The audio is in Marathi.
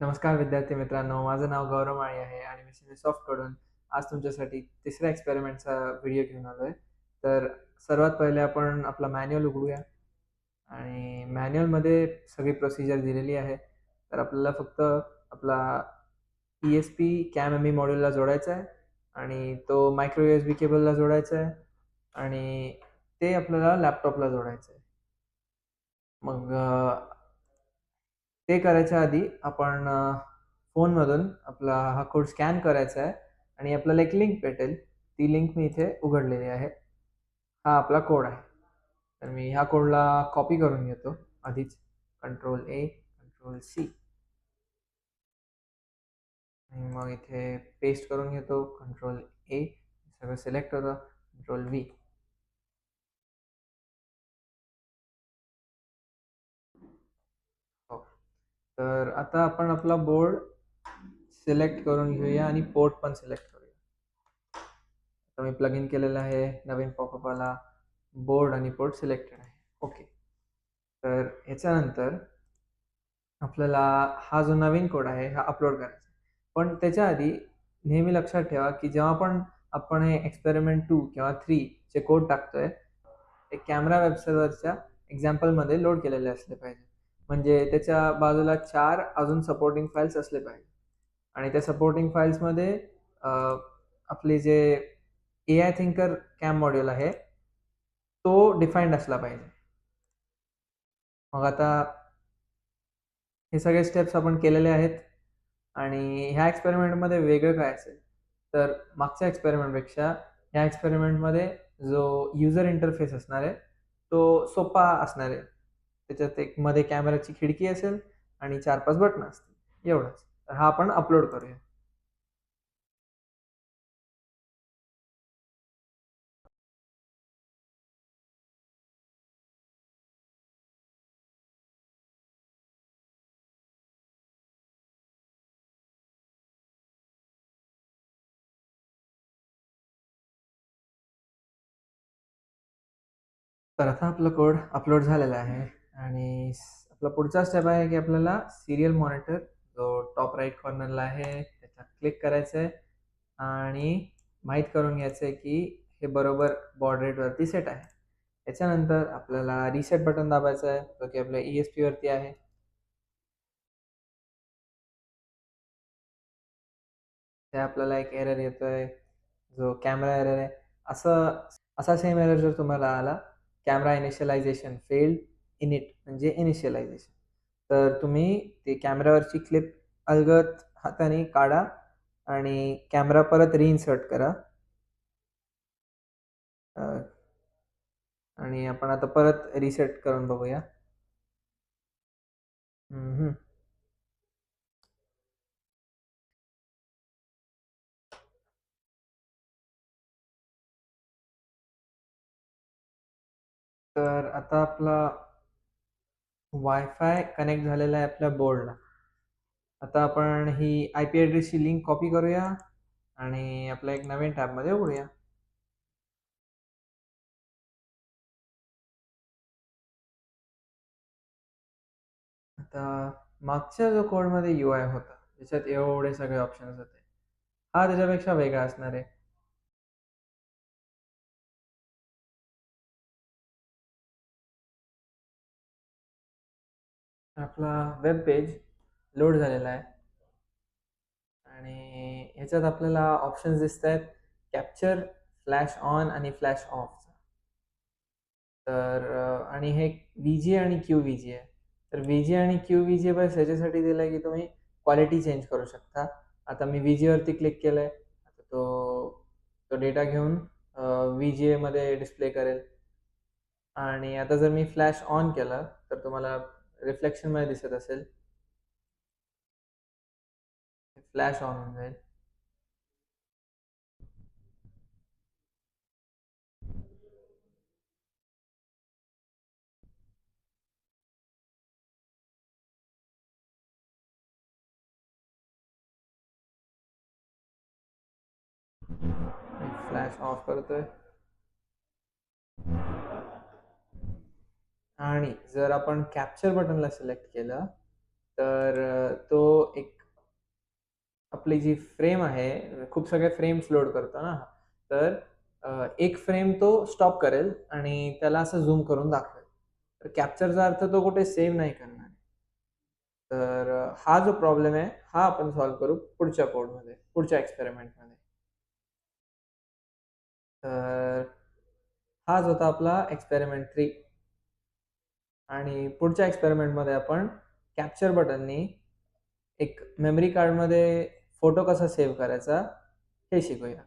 नमस्कार विद्यार्थी मित्रांनो माझं नाव गौरव माळी आहे आणि मी सिनेसॉफ्टकडून आज तुमच्यासाठी तिसऱ्या एक्सपेरिमेंटचा व्हिडिओ घेऊन आलो आहे तर सर्वात पहिले आपण आपला मॅन्युअल उघडूया. आणि मॅन्युअलमध्ये सगळी प्रोसिजर दिलेली आहे. तर आपल्याला फक्त आपला E S P cam M E मॉड्यूलला जोडायचा आहे आणि तो मायक्रो यू एस बी केबलला जोडायचा आहे आणि ते आपल्याला लॅपटॉपला जोडायचं आहे. मग ते करायच्या आधी आपण फोनमधून आपला हा कोड स्कॅन करायचा आहे आणि आपल्याला एक लिंक भेटेल. ती लिंक मी इथे उघडलेली आहे. हा आपला कोड आहे. तर मी ह्या कोडला कॉपी करून घेतो आधीच. Control A control C. आणि मग इथे पेस्ट करून घेतो. कंट्रोल ए सगळं सिलेक्ट होतं. Control V. तर आता आपण आपला बोर्ड सिलेक्ट करून घेऊया आणि पोर्ट पण सिलेक्ट करूया. आता मी प्लग इन केलेलं आहे नवीन पॉपअप आला बोर्ड आणि पोर्ट सिलेक्टेड आहे. ओके तर ह्याच्यानंतर आपल्याला हा जो नवीन कोड आहे हा अपलोड करायचा आहे. पण त्याच्या आधी नेहमी लक्षात ठेवा की जेव्हा पण आपण हे एक्सपेरिमेंट टू किंवा थ्रीचे कोड टाकतोय ते कॅमेरा वेबसाईटवरच्या एक्झाम्पलमध्ये लोड केलेले असले पाहिजे. म्हणजे त्याच्या बाजूला चार अजून सपोर्टिंग फाईल्स असले पाहिजे. आणि त्या सपोर्टिंग फाईल्समध्ये आपले जे A I thinker cam module आहे तो डिफाईंड असला पाहिजे. मग आता हे सगळे स्टेप्स आपण केलेले आहेत. आणि ह्या एक्सपेरिमेंटमध्ये वेगळं काय असेल? तर मागच्या एक्सपेरिमेंटपेक्षा ह्या एक्सपेरिमेंटमध्ये जो युजर इंटरफेस असणार आहे तो सोपा असणार आहे. त्याच्यात एक मध्ये कॅमेराची खिडकी असेल आणि चार पाच बटणं असतील. एवढंच. तर हा आपण अपलोड करूया. तर आता आपलं कोड अपलोड झालेला आहे. आणि आपला पुढचा स्टेप आहे की आपल्याला सिरियल मॉनिटर जो टॉप राईट कॉर्नरला आहे त्याच्यात क्लिक करायचं आहे आणि माहीत करून घ्यायचं आहे की हे बरोबर बॉर्ड रेटवरती सेट आहे. त्याच्यानंतर आपल्याला रिसेट बटन दाबायचं आहे जो की आपल्या ई एस पीवरती आहे. ते आपल्याला एक एरर येतोय जो कॅमेरा एरर आहे. असं असा सेम एरर जर तुम्हाला आला कॅमेरा इनिशियलायझेशन फेल्ड इनिट म्हणजे इनिशियलायझेशन तर तुम्ही ते कॅमेरावरची क्लिप अलगत हाताने काढा आणि कॅमेरा परत रिइन्सर्ट करा. आणि आपण आता परत रिसेट करून बघूया. तर आता आपला वायफाय कनेक्ट झालेला आहे आपल्या बोर्डला आता आपण ही आय पी ॲड्रेसची लिंक कॉपी करूया आणि आपल्या एक नवीन टॅबमध्ये उघडूया. आता मागच्या जो कोडमध्ये यू आय होता त्याच्यात एवढे सगळे ऑप्शन्स होते. हा त्याच्यापेक्षा वेगळा असणार आहे. आपला वेब पेज लोड झालेला आहे. आणि ह्याच्यात आपल्याला ऑप्शन्स दिसत आहेत कॅप्चर फ्लॅश ऑन आणि फ्लॅश ऑफ तर आणि हे व्ही जी आणि क्यू व्ही जी आहे. तर व्ही जी आणि क्यू व्ही जी बस ह्याच्यासाठी दिलं आहे की तुम्ही क्वालिटी चेंज करू शकता. आता मी व्ही जीवरती क्लिक केलं आहे आता तो तो डेटा घेऊन व्ही जी एमध्ये डिस्प्ले करेल. आणि आता जर मी फ्लॅश ऑन केला तर तुम्हाला रिफ्लेक्शनमध्ये दिसत असेल फ्लॅश ऑन होऊन जाईल फ्लॅश ऑफ़ करतोय आणि जर आपण कॅप्चर बटनला सिलेक्ट केलं तर तो एक आपली जी फ्रेम आहे खूप सगळे फ्रेम्स लोड करतो ना. तर एक फ्रेम तो स्टॉप करेल आणि त्याला असं झूम करून दाखवेल. तर कॅप्चरचा अर्थ तो कुठे सेव्ह नाही करणार. तर हा जो प्रॉब्लेम आहे हा आपण सॉल्व्ह करू पुढच्या कोडमध्ये पुढच्या एक्सपेरिमेंटमध्ये तर हाच होता आपला एक्सपेरिमेंट थ्री आणि पुढच्या एक्सपेरिमेंटमध्ये आपण कॅप्चर बटननी एक मेमरी कार्डमध्ये फोटो कसा सेव्ह करायचा हे शिकूया.